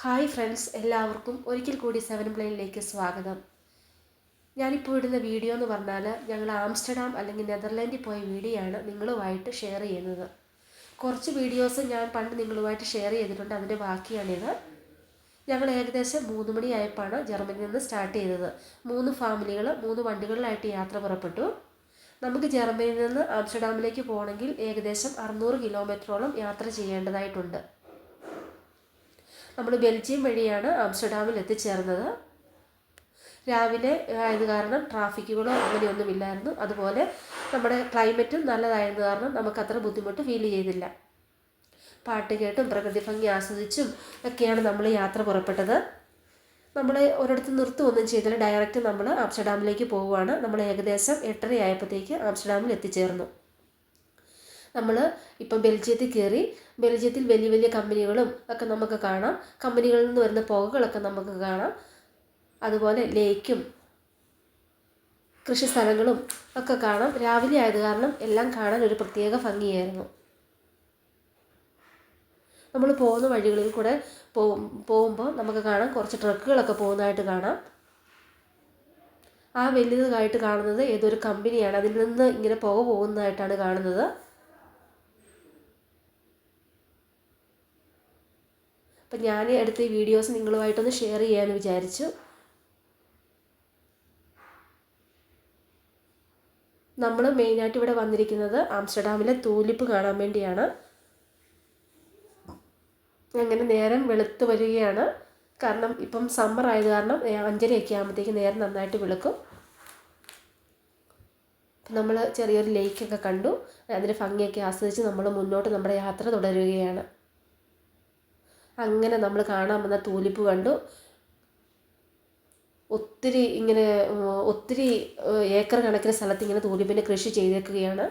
Hi friends എല്ലാവർക്കും ഒരിക്കൽ കൂടി സെവൻ പ്ലെയിനിലേക്ക് സ്വാഗതം. ഞാനിപ്പോൾ ഇടുന്ന വീഡിയോ എന്ന് പറഞ്ഞാൽ ഞങ്ങൾ ആംസ്റ്റർഡാം അല്ലെങ്കിൽ നെതർലാൻഡിൽ പോയ വീഡിയോ ആണ് നിങ്ങളുമായിട്ട് ഷെയർ ചെയ്യുന്നത്. കുറച്ച് വീഡിയോസ് ഞാൻ പണ്ട് നിങ്ങളുമായിട്ട് ഷെയർ ചെയ്തിട്ടുണ്ട് അതിന്റെ ബാക്കിയാണിത്. ഞങ്ങൾ ഏകദേശം മൂന്ന് മണിയായപ്പോഴാണ് ജർമ്മനിയിൽ നിന്ന് സ്റ്റാർട്ട് ചെയ്തത്. മൂന്ന് ഫാമിലികൾ മൂന്ന് വണ്ടികളിലായിട്ട് യാത്ര പുറപ്പെട്ടു. നമുക്ക് ജർമ്മനിയിൽ നിന്ന് ആംസ്റ്റർഡാമിലേക്ക് പോകണമെങ്കിൽ ഏകദേശം അറുന്നൂറ് കിലോമീറ്ററോളം യാത്ര ചെയ്യേണ്ടതായിട്ടുണ്ട്. നമ്മൾ ബെൽജിയം വഴിയാണ് ആംസ്റ്റർഡാമിൽ എത്തിച്ചേർന്നത്. രാവിലെ ആയത് കാരണം ട്രാഫിക്കുകളോ അങ്ങനെയൊന്നും ഇല്ലായിരുന്നു അതുപോലെ നമ്മുടെ ക്ലൈമറ്റും നല്ലതായത് കാരണം നമുക്കത്ര ബുദ്ധിമുട്ട് ഫീൽ ചെയ്തില്ല. പാട്ട് കേട്ടും പ്രകൃതി ഭംഗി ആസ്വദിച്ചും ഒക്കെയാണ് നമ്മൾ യാത്ര പുറപ്പെട്ടത്. നമ്മൾ ഒരിടത്ത് നിർത്തുമൊന്നും ചെയ്തില്ല. ഡയറക്റ്റ് നമ്മൾ ആംസ്റ്റർഡാമിലേക്ക് പോവുകയാണ്. നമ്മൾ ഏകദേശം എട്ടര ആയപ്പോഴത്തേക്ക് ആംസ്റ്റർഡാമിൽ എത്തിച്ചേർന്നു. നമ്മൾ ഇപ്പം ബെൽജിയത്തിൽ കയറി ബെൽജിയത്തിൽ വലിയ വലിയ കമ്പനികളും ഒക്കെ നമുക്ക് കാണാം. കമ്പനികളിൽ നിന്ന് വരുന്ന പുകകളൊക്കെ നമുക്ക് കാണാം. അതുപോലെ ലേക്കും കൃഷി സ്ഥലങ്ങളും ഒക്കെ കാണാം. രാവിലെ ആയത് കാരണം എല്ലാം കാണാൻ ഒരു പ്രത്യേക ഭംഗിയായിരുന്നു. നമ്മൾ പോകുന്ന വഴികളിൽ കൂടെ പോകുമ്പോൾ നമുക്ക് കാണാം കുറച്ച് ട്രക്കുകളൊക്കെ പോകുന്നതായിട്ട് കാണാം. ആ വലുതായിട്ട് കാണുന്നത് ഏതൊരു കമ്പനിയാണ്. അതിൽ നിന്ന് ഇങ്ങനെ പുക പോകുന്നതായിട്ടാണ് കാണുന്നത്. അപ്പം ഞാൻ എടുത്ത ഈ വീഡിയോസ് നിങ്ങളുമായിട്ടൊന്ന് ഷെയർ ചെയ്യാമെന്ന് വിചാരിച്ചു. നമ്മൾ മെയിനായിട്ട് ഇവിടെ വന്നിരിക്കുന്നത് ആംസ്റ്റർഡാമിലെ തൂലിപ്പ് കാണാൻ വേണ്ടിയാണ്. അങ്ങനെ നേരം വെളുത്ത് വരികയാണ്. കാരണം ഇപ്പം സമ്മർ ആയത് കാരണം അഞ്ചരയൊക്കെ ആകുമ്പോഴത്തേക്ക് നേരം നന്നായിട്ട് വിളക്കും. നമ്മൾ ചെറിയൊരു ലേക്കൊക്കെ കണ്ടു. അതിന്റെ ഭംഗിയൊക്കെ ആസ്വദിച്ച് നമ്മൾ മുന്നോട്ട് നമ്മുടെ യാത്ര തുടരുകയാണ്. അങ്ങനെ നമ്മൾ കാണാൻ വന്ന തൂലിപ്പ് കണ്ടു. ഒത്തിരി ഇങ്ങനെ ഒത്തിരി ഏക്കർ കണക്കിന് സ്ഥലത്ത് ഇങ്ങനെ തൂലിപ്പിന്റെ കൃഷി ചെയ്തേക്കുകയാണ്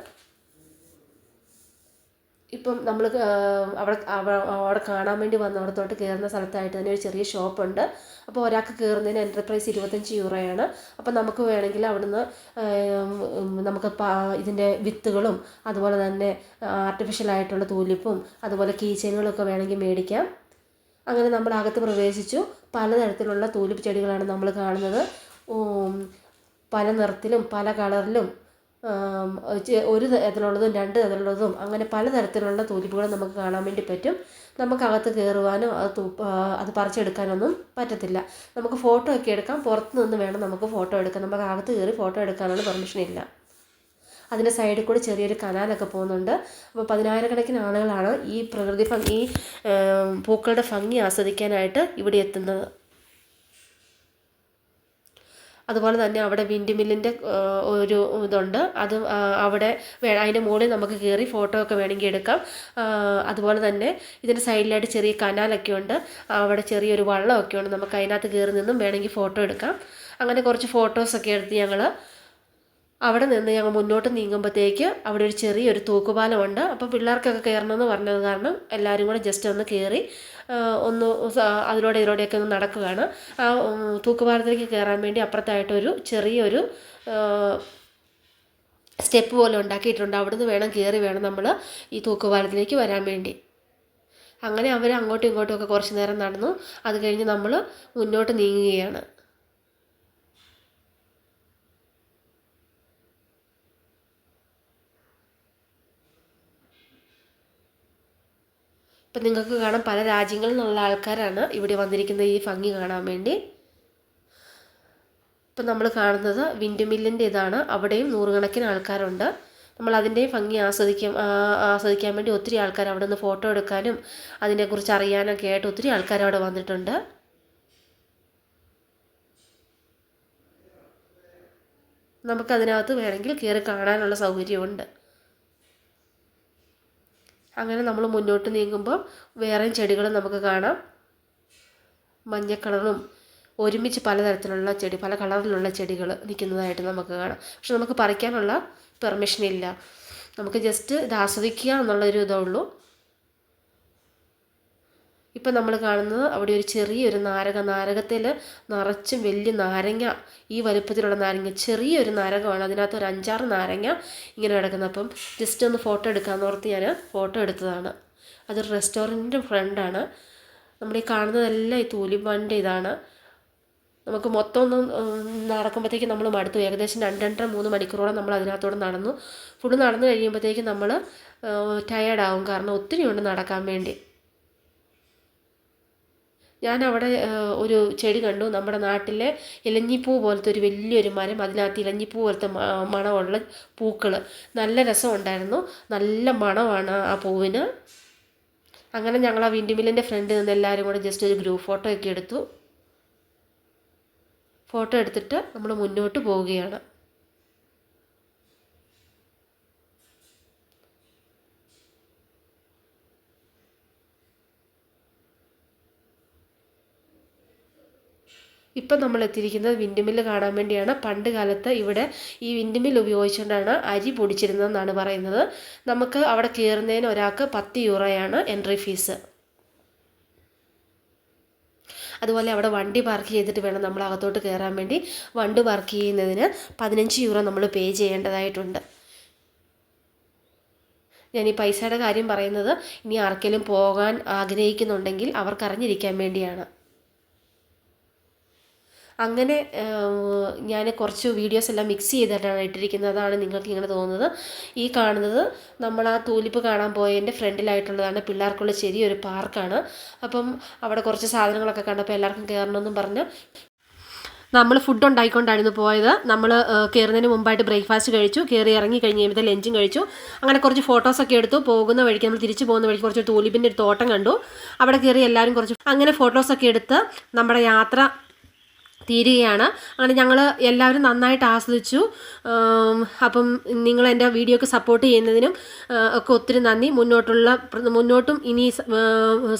ഇപ്പം നമ്മൾ അവിടെ അവിടെ കാണാൻ വേണ്ടി വന്ന അവിടത്തോട്ട് കയറുന്ന സ്ഥലത്തായിട്ട് തന്നെ ഒരു ചെറിയ ഷോപ്പുണ്ട്. അപ്പോൾ ഒരാൾക്ക് കയറുന്നതിന് എന്റർപ്രൈസ് ഇരുപത്തഞ്ച് യൂറോയാണ്. അപ്പോൾ നമുക്ക് വേണമെങ്കിൽ അവിടുന്ന് നമുക്ക് ഇതിന്റെ വിത്തുകളും അതുപോലെ തന്നെ ആർട്ടിഫിഷ്യലായിട്ടുള്ള തൂലിപ്പും അതുപോലെ കീ ചെയിനുകളൊക്കെ വേണമെങ്കിൽ മേടിക്കാം. അങ്ങനെ നമ്മൾ അകത്ത് പ്രവേശിച്ചു. പലതരത്തിലുള്ള തൂലിപ്പ് ചെടികളാണ് നമ്മൾ കാണുന്നത്. പല നിറത്തിലും പല കളറിലും ഒരു തരത്തിലുള്ളതും രണ്ട് തരത്തിലുള്ളതും അങ്ങനെ പലതരത്തിലുള്ള തൂലിപ്പുകൾ നമുക്ക് കാണാൻ വേണ്ടി പറ്റും. നമുക്ക് നമുക്കകത്ത് കയറുവാനോ അത് അത് പറിച്ചെടുക്കാനൊന്നും പറ്റത്തില്ല. നമുക്ക് ഫോട്ടോ ഒക്കെ എടുക്കാം. പുറത്ത് നിന്ന് വേണം നമുക്ക് ഫോട്ടോ എടുക്കാൻ. നമുക്ക് അകത്ത് കയറി ഫോട്ടോ എടുക്കാനുള്ള പെർമിഷൻ ഇല്ല. അതിന്റെ സൈഡിൽ കൂടി ചെറിയൊരു കനാലൊക്കെ പോകുന്നുണ്ട്. അപ്പോൾ പതിനായിരക്കണക്കിന് ആളുകളാണ് ഈ പ്രകൃതി ഭംഗി പൂക്കളുടെ ഭംഗി ആസ്വദിക്കാനായിട്ട് ഇവിടെ എത്തുന്നത്. അതുപോലെ തന്നെ അവിടെ വിൻഡ് മില്ലിന്റെ ഒരു ഇതുണ്ട്. അത് അവിടെ അതിന്റെ മുകളിൽ നമുക്ക് കയറി ഫോട്ടോ ഒക്കെ വേണമെങ്കിൽ എടുക്കാം. അതുപോലെ തന്നെ ഇതിന്റെ സൈഡിലായിട്ട് ചെറിയ കനാലൊക്കെ ഉണ്ട്. അവിടെ ചെറിയൊരു വള്ളമൊക്കെ ഉണ്ട്. നമുക്ക് അതിനകത്ത് കയറി നിന്നും വേണമെങ്കിൽ ഫോട്ടോ എടുക്കാം. അങ്ങനെ കുറച്ച് ഫോട്ടോസൊക്കെ എടുത്ത് ഞങ്ങൾ അവിടെ നിന്ന് ഞങ്ങൾ മുന്നോട്ട് നീങ്ങുമ്പോഴത്തേക്ക് അവിടെ ഒരു ചെറിയൊരു തൂക്കുപാലമുണ്ട്. അപ്പോൾ പിള്ളേർക്കൊക്കെ കയറണമെന്ന് പറഞ്ഞത് കാരണം എല്ലാവരും കൂടെ ജസ്റ്റ് ഒന്ന് കയറി ഒന്ന് അതിലൂടെ ഇതിലൂടെയൊക്കെ ഒന്ന് നടക്കുകയാണ്. ആ തൂക്കുപാലത്തിലേക്ക് കയറാൻ വേണ്ടി അപ്പുറത്തായിട്ടൊരു ചെറിയൊരു സ്റ്റെപ്പ് പോലെ ഉണ്ടാക്കിയിട്ടുണ്ട്. അവിടുന്ന് വേണം കയറി വേണം നമ്മൾ ഈ തൂക്കുപാലത്തിലേക്ക് വരാൻ വേണ്ടി. അങ്ങനെ അവർ അങ്ങോട്ടും ഇങ്ങോട്ടും ഒക്കെ കുറച്ച് നേരം നടന്നു. അത് കഴിഞ്ഞ് നമ്മൾ മുന്നോട്ട് നീങ്ങുകയാണ്. ഇപ്പം നിങ്ങൾക്ക് കാണാം പല രാജ്യങ്ങളിൽ നിന്നുള്ള ആൾക്കാരാണ് ഇവിടെ വന്നിരിക്കുന്ന ഈ ഭംഗി കാണാൻ വേണ്ടി. ഇപ്പം നമ്മൾ കാണുന്നത് വിൻഡ് മില്ലിന്റെ ഇതാണ് അവിടെയും നൂറുകണക്കിന് ആൾക്കാരുണ്ട്. നമ്മൾ അതിന്റെയും ഭംഗി ആസ്വദിക്കാൻ ആസ്വദിക്കാൻ വേണ്ടി ഒത്തിരി ആൾക്കാർ അവിടെ നിന്ന് ഫോട്ടോ എടുക്കാനും അതിനെക്കുറിച്ച് അറിയാനൊക്കെ ആയിട്ട് ഒത്തിരി ആൾക്കാർ അവിടെ വന്നിട്ടുണ്ട്. നമുക്കതിനകത്ത് വേണമെങ്കിൽ കയറി കാണാനുള്ള സൗകര്യമുണ്ട്. അങ്ങനെ നമ്മൾ മുന്നോട്ട് നീങ്ങുമ്പോൾ വേറെയും ചെടികൾ നമുക്ക് കാണാം. മഞ്ഞ കളറും ഒരുമിച്ച് പലതരത്തിലുള്ള ചെടി പല കളറിലുള്ള ചെടികൾ നിൽക്കുന്നതായിട്ട് നമുക്ക് കാണാം. പക്ഷെ നമുക്ക് പറിക്കാനുള്ള പെർമിഷൻ ഇല്ല. നമുക്ക് ജസ്റ്റ് ഇത് ആസ്വദിക്കുക എന്നുള്ളൊരു ഇതേ ഉള്ളൂ. ഇപ്പം നമ്മൾ കാണുന്നത് അവിടെ ഒരു ചെറിയൊരു നാരക നാരകത്തിൽ നിറച്ചും വലിയ നാരങ്ങ ഈ വലുപ്പത്തിലുള്ള നാരങ്ങ ചെറിയൊരു നാരകമാണ്. അതിനകത്ത് ഒരു അഞ്ചാറ് നാരങ്ങ ഇങ്ങനെ കിടക്കുന്നത് അപ്പം ജസ്റ്റ് ഒന്ന് ഫോട്ടോ എടുക്കാമെന്ന് ഓർത്ത് ഞാൻ ഫോട്ടോ എടുത്തതാണ്. അതൊരു റെസ്റ്റോറന്റിന്റെ ഫ്രണ്ടാണ് നമ്മൾ ഈ കാണുന്നതെല്ലാം ഈ തൂലിപ്പാന്റെ ഇതാണ്. നമുക്ക് മൊത്തം ഒന്ന് നടക്കുമ്പോഴത്തേക്ക് നമ്മൾ മടുത്തു. ഏകദേശം രണ്ട് രണ്ടര മൂന്ന് മണിക്കൂറോളം നമ്മൾ അതിനകത്തോടെ നടന്നു. ഫുഡ് നടന്നു കഴിയുമ്പോഴത്തേക്ക് നമ്മൾ ടയേർഡാവും കാരണം ഒത്തിരി ഉണ്ട് നടക്കാൻ വേണ്ടി. ഞാൻ അവിടെ ഒരു ചെടി കണ്ടു. നമ്മുടെ നാട്ടിലെ ഇലഞ്ഞിപ്പൂ പോലത്തെ ഒരു വലിയൊരു മരം. അതിനകത്ത് ഇലഞ്ഞിപ്പൂ പോലത്തെ മണമുള്ള പൂക്കൾ നല്ല രസമുണ്ടായിരുന്നു. നല്ല മണമാണ് ആ പൂവിന്. അങ്ങനെ ഞങ്ങൾ ആ വിൻഡിമില്ലിന്റെ ഫ്രണ്ടിൽ നിന്ന് എല്ലാവരും കൂടെ ജസ്റ്റ് ഒരു ഗ്രൂപ്പ് ഫോട്ടോ ഒക്കെ എടുത്തു. ഫോട്ടോ എടുത്തിട്ട് നമ്മൾ മുന്നോട്ട് പോവുകയാണ്. ഇപ്പം നമ്മൾ എത്തിയിരിക്കുന്നത് വിൻഡ് മില്ല് കാണാൻ വേണ്ടിയാണ്. പണ്ട് കാലത്ത് ഇവിടെ ഈ വിൻഡ് മില്ല് ഉപയോഗിച്ചുകൊണ്ടാണ് അരി പൊടിച്ചിരുന്നതെന്നാണ് പറയുന്നത്. നമുക്ക് അവിടെ കയറുന്നതിന് ഒരാൾക്ക് പത്ത് യൂറോയാണ് എൻട്രി ഫീസ്. അതുപോലെ അവിടെ വണ്ടി പാർക്ക് ചെയ്തിട്ട് വേണം നമ്മൾ അകത്തോട്ട് കയറാൻ വേണ്ടി. വണ്ടി പാർക്ക് ചെയ്യുന്നതിന് പതിനഞ്ച് യൂറോ നമ്മൾ പേ ചെയ്യേണ്ടതായിട്ടുണ്ട്. ഞാൻ ഈ പൈസയുടെ കാര്യം പറയുന്നത് ഇനി ആർക്കെങ്കിലും പോകാൻ ആഗ്രഹിക്കുന്നുണ്ടെങ്കിൽ അവർക്കറിഞ്ഞിരിക്കാൻ വേണ്ടിയാണ്. അങ്ങനെ ഞാൻ കുറച്ച് വീഡിയോസ് എല്ലാം മിക്സ് ചെയ്തിട്ടാണ് ഇട്ടിരിക്കുന്നത്. അതാണ് നിങ്ങൾക്ക് ഇങ്ങനെ തോന്നുന്നത്. ഈ കാണുന്നത് നമ്മൾ ആ തൂലിപ്പ് കാണാൻ പോയതിന്റെ ഫ്രണ്ടിലായിട്ടുള്ളതാണ് പിള്ളേർക്കുള്ള ചെറിയൊരു പാർക്കാണ്. അപ്പം അവിടെ കുറച്ച് സാധനങ്ങളൊക്കെ കണ്ടപ്പോൾ എല്ലാവർക്കും കയറണമെന്നും പറഞ്ഞ് നമ്മൾ ഫുഡ് ഉണ്ടായിക്കൊണ്ടായിരുന്നു പോയത്. നമ്മൾ കയറുന്നതിന് മുമ്പായിട്ട് ബ്രേക്ക്ഫാസ്റ്റ് കഴിച്ചു. കയറി ഇറങ്ങി കഴിഞ്ഞ് കഴിയുമ്പോൾ ലഞ്ചും കഴിച്ചു. അങ്ങനെ കുറച്ച് ഫോട്ടോസൊക്കെ എടുത്തു. പോകുന്ന വഴിക്ക് നമ്മൾ തിരിച്ചു പോകുന്ന വഴിക്ക് കുറച്ച് തൂലിപ്പിന്റെ ഒരു തോട്ടം കണ്ടു. അവിടെ കയറി എല്ലാവരും കുറച്ച് അങ്ങനെ ഫോട്ടോസൊക്കെ എടുത്ത് നമ്മുടെ യാത്ര തീരുകയാണ്. അങ്ങനെ ഞങ്ങൾ എല്ലാവരും നന്നായിട്ട് ആസ്വദിച്ചു. അപ്പം നിങ്ങൾ എന്റെ വീഡിയോക്ക് സപ്പോർട്ട് ചെയ്യുന്നതിനും ഒക്കെ ഒത്തിരി നന്ദി. മുന്നോട്ടുള്ള മുന്നോട്ടും ഇനി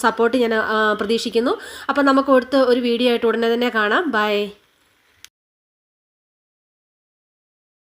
സപ്പോർട്ട് ഞാൻ പ്രതീക്ഷിക്കുന്നു. അപ്പം നമുക്ക് അടുത്ത ഒരു വീഡിയോ ആയിട്ട് ഉടനെ തന്നെ കാണാം. ബൈ